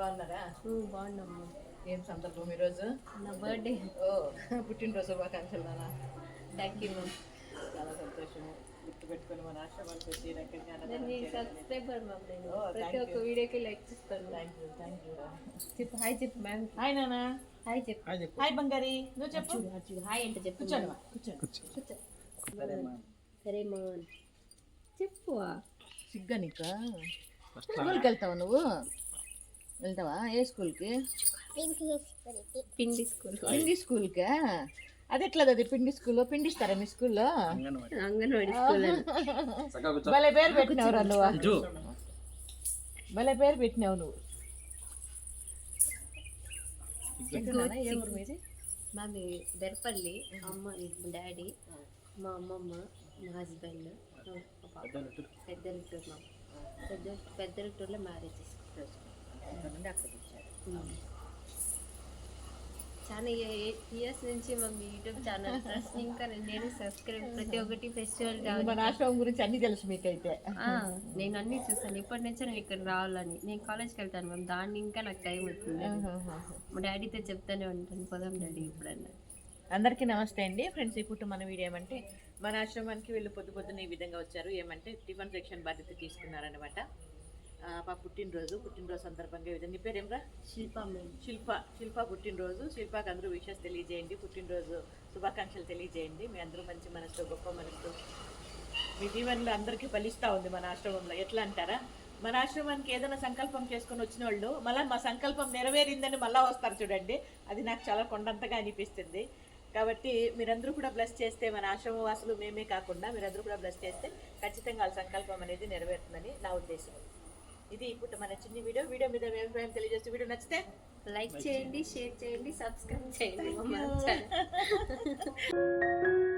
బాగున్నామ్మా ఏం సందర్భం ఈరోజు? నా బర్త్డే. ఓ పుట్టినరోజు శుభాకాంక్షలు నాన్న. థ్యాంక్ యూ మ్యామ్ చాలా సంతోషము. గుర్తు పెట్టుకొని మన ఆశ్రమానికి వచ్చి నేను మీ సబ్స్క్రైబర్ మ్యామ్ నేను. ప్రతి ఒక్క వీడియోకి లైక్ ఇస్తాను థ్యాంక్ యూ థ్యాంక్ యూ చెప్పు హాయ్ చెప్పు మ్యామ్ హాయ్ నాన్న. హాయ్ చెప్పు. హాయ్ బంగారి. నువ్వు చెప్పు. హాయ్ అంటే చెప్పు కూర్చోండి మ్యామ్. కూర్చోండి కూర్చో. సరే మాన్ చెప్పు. సిగ్గా నీకు? స్కూల్కి వెళ్తావా నువ్వు? వెళ్తావా? ఏ స్కూల్కి? పిండి స్కూల్ పిండి స్కూల్కా. అది ఎట్లా అది? పిండి స్కూల్లో? పిండిస్తారా మీ స్కూల్లో? అంగన్వాడి. స్కూల్ భలే పేరు పెట్టినావురా నువ్వు? భలే పేరు పెట్టినావు నువ్వు. మాది? బెరపల్లి అమ్మ డాడీ మా అమ్మమ్మ మా హస్బెండ్. పెద్ద లిట్టూరు మా పెద్ద పెద్ద లిట్టూరులో మ్యారేజ్ వచ్చారు చాలా ఇయర్స్ నుంచి మా యూట్యూబ్ ఛానల్ ఇంకా నేను సబ్స్క్రైబ్ ప్రతి ఒక్కటి ఫెస్టివల్ మన ఆశ్రమం గురించి అన్ని తెలుసు మీకైతే. నేను అన్ని చూసాను ఇప్పటి నుంచే నేను ఇక్కడ రావాలని. నేను కాలేజ్కి వెళ్తాను మ్యామ్ దాన్ని ఇంకా నాకు టైం అవుతుంది. మా డాడీతో చెప్తానే ఉంటాను. పోదాం డాడీ ఇప్పుడన్నా అందరికీ నమస్తే అండి. ఫ్రెండ్స్ ఇప్పుడు మన వీడియో ఏమంటే మన ఆశ్రమానికి వీళ్ళు పొద్దు పొద్దున్న ఈ విధంగా వచ్చారు. ఏమంటే టిఫిన్ సెక్షన్ బాధ్యత తీసుకున్నారనమాట పాప పుట్టినరోజు పుట్టినరోజు సందర్భంగా విధంగా. నీ పేరు ఏమరా? శిల్ప శిల్ప శిల్ప పుట్టినరోజు. శిల్పకి అందరూ విషెస్ తెలియజేయండి. పుట్టినరోజు శుభాకాంక్షలు తెలియజేయండి. మీ అందరూ మంచి మనసు గొప్ప మనసు మీ దీవెనలో అందరికీ ఫలిస్తూ ఉంది మన ఆశ్రమంలో. ఎట్లా అంటారా? మన ఆశ్రమానికి ఏదైనా సంకల్పం చేసుకొని వచ్చిన వాళ్ళు మళ్ళీ మా సంకల్పం నెరవేరిందని మళ్ళీ వస్తారు చూడండి. అది నాకు చాలా కొండంతగా అనిపిస్తుంది. కాబట్టి మీరందరూ కూడా బ్లెస్ చేస్తే మన ఆశ్రమ వాసులు మేమే కాకుండా మీరందరూ కూడా బ్లెస్ చేస్తే ఖచ్చితంగా వాళ్ళ సంకల్పం అనేది నెరవేరుతుందని నా ఉద్దేశం. ఇది ఇప్పుడు మన చిన్న వీడియో. వీడియో మీద మీ అభిప్రాయం తెలియజేస్తే వీడియో నచ్చితే లైక్ చేయండి షేర్ చేయండి. సబ్స్క్రైబ్ చేయండి